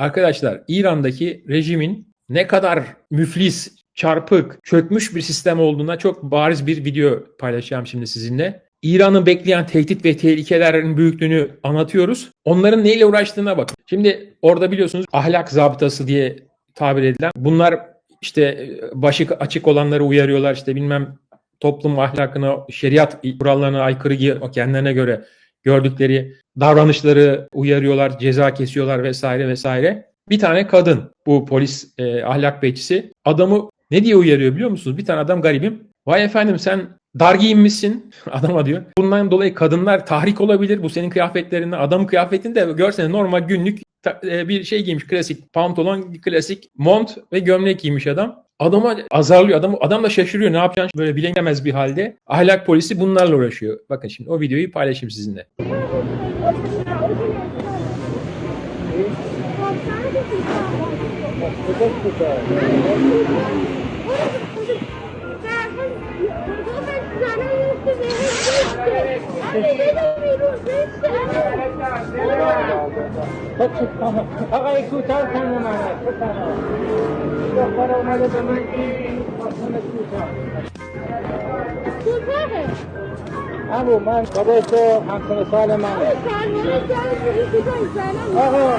Arkadaşlar İran'daki rejimin ne kadar müflis, çarpık, çökmüş bir sistem olduğuna çok bariz bir video paylaşacağım şimdi sizinle. İran'ı bekleyen tehdit ve tehlikelerin büyüklüğünü anlatıyoruz. Onların neyle uğraştığına bakın. Şimdi orada biliyorsunuz ahlak zabıtası diye tabir edilen bunlar işte başı açık olanları uyarıyorlar işte bilmem toplum ahlakına, şeriat kurallarına aykırı kendilerine göre gördükleri davranışları uyarıyorlar, ceza kesiyorlar vesaire vesaire. Bir tane kadın bu polis e, ahlak bekçisi adamı ne diye uyarıyor biliyor musunuz? Bir tane adam garibim. Vay efendim sen dar giyinmişsin adama diyor. Bundan dolayı kadınlar tahrik olabilir. Bu senin kıyafetlerinden adam kıyafetini de normal günlük e, bir şey giymiş klasik pantolon, klasik mont ve gömlek giymiş adam. Adama azarlıyor. Adam, adam da şaşırıyor. Ne yapacağını böyle bilemez bir halde. Ahlak polisi bunlarla uğraşıyor. Bakın şimdi o videoyu paylaşayım sizinle. آقای کوتاه کنه من دختر اومده به من این خواستم کوتاه همون من بابای تو همسن سال منه آقا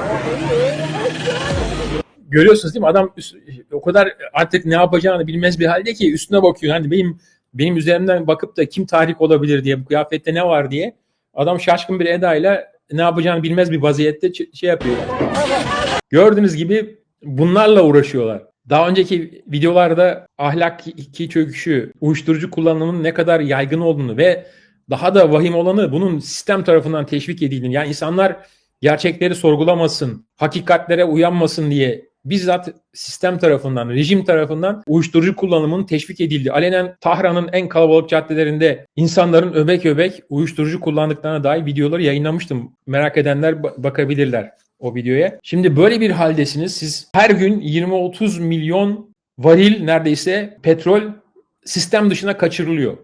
Görüyorsunuz değil mi? Adam üst- o kadar artık ne yapacağını bilmez bir halde ki üstüne bakıyor. Hani benim benim üzerimden bakıp da kim tahrik olabilir diye bu kıyafette ne var diye. Adam şaşkın bir edayla ne yapacağını bilmez bir vaziyette ç- şey yapıyor. Gördüğünüz gibi bunlarla uğraşıyorlar. Daha önceki videolarda ahlaki çöküşü, uyuşturucu kullanımının ne kadar yaygın olduğunu ve daha da vahim olanı bunun sistem tarafından teşvik edildiğini. Yani insanlar gerçekleri sorgulamasın, hakikatlere uyanmasın diye bizzat sistem tarafından, rejim tarafından uyuşturucu kullanımının teşvik edildi. Alenen Tahran'ın en kalabalık caddelerinde insanların öbek öbek uyuşturucu kullandıklarına dair videoları yayınlamıştım. Merak edenler ba- bakabilirler o videoya. Şimdi böyle bir haldesiniz. Siz her gün 20-30 milyon varil neredeyse petrol sistem dışına kaçırılıyor.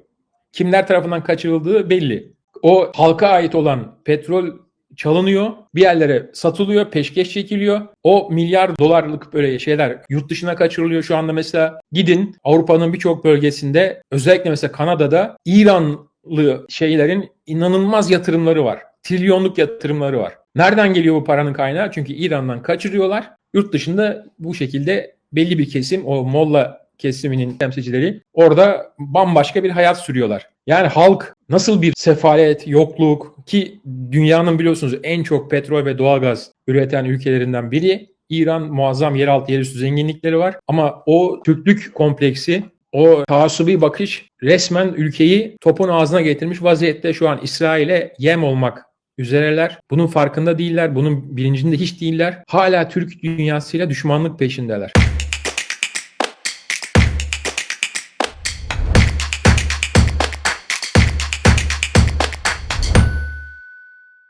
Kimler tarafından kaçırıldığı belli. O halka ait olan petrol çalınıyor, bir yerlere satılıyor, peşkeş çekiliyor. O milyar dolarlık böyle şeyler yurt dışına kaçırılıyor. Şu anda mesela gidin Avrupa'nın birçok bölgesinde özellikle mesela Kanada'da İranlı şeylerin inanılmaz yatırımları var. Trilyonluk yatırımları var. Nereden geliyor bu paranın kaynağı? Çünkü İran'dan kaçırıyorlar. Yurt dışında bu şekilde belli bir kesim o Molla kesiminin temsilcileri orada bambaşka bir hayat sürüyorlar. Yani halk nasıl bir sefalet, yokluk ki dünyanın biliyorsunuz en çok petrol ve doğalgaz üreten ülkelerinden biri. İran muazzam yeraltı yerüstü zenginlikleri var ama o Türklük kompleksi o taassubi bakış resmen ülkeyi topun ağzına getirmiş vaziyette şu an İsrail'e yem olmak üzereler. Bunun farkında değiller. Bunun bilincinde hiç değiller. Hala Türk dünyasıyla düşmanlık peşindeler.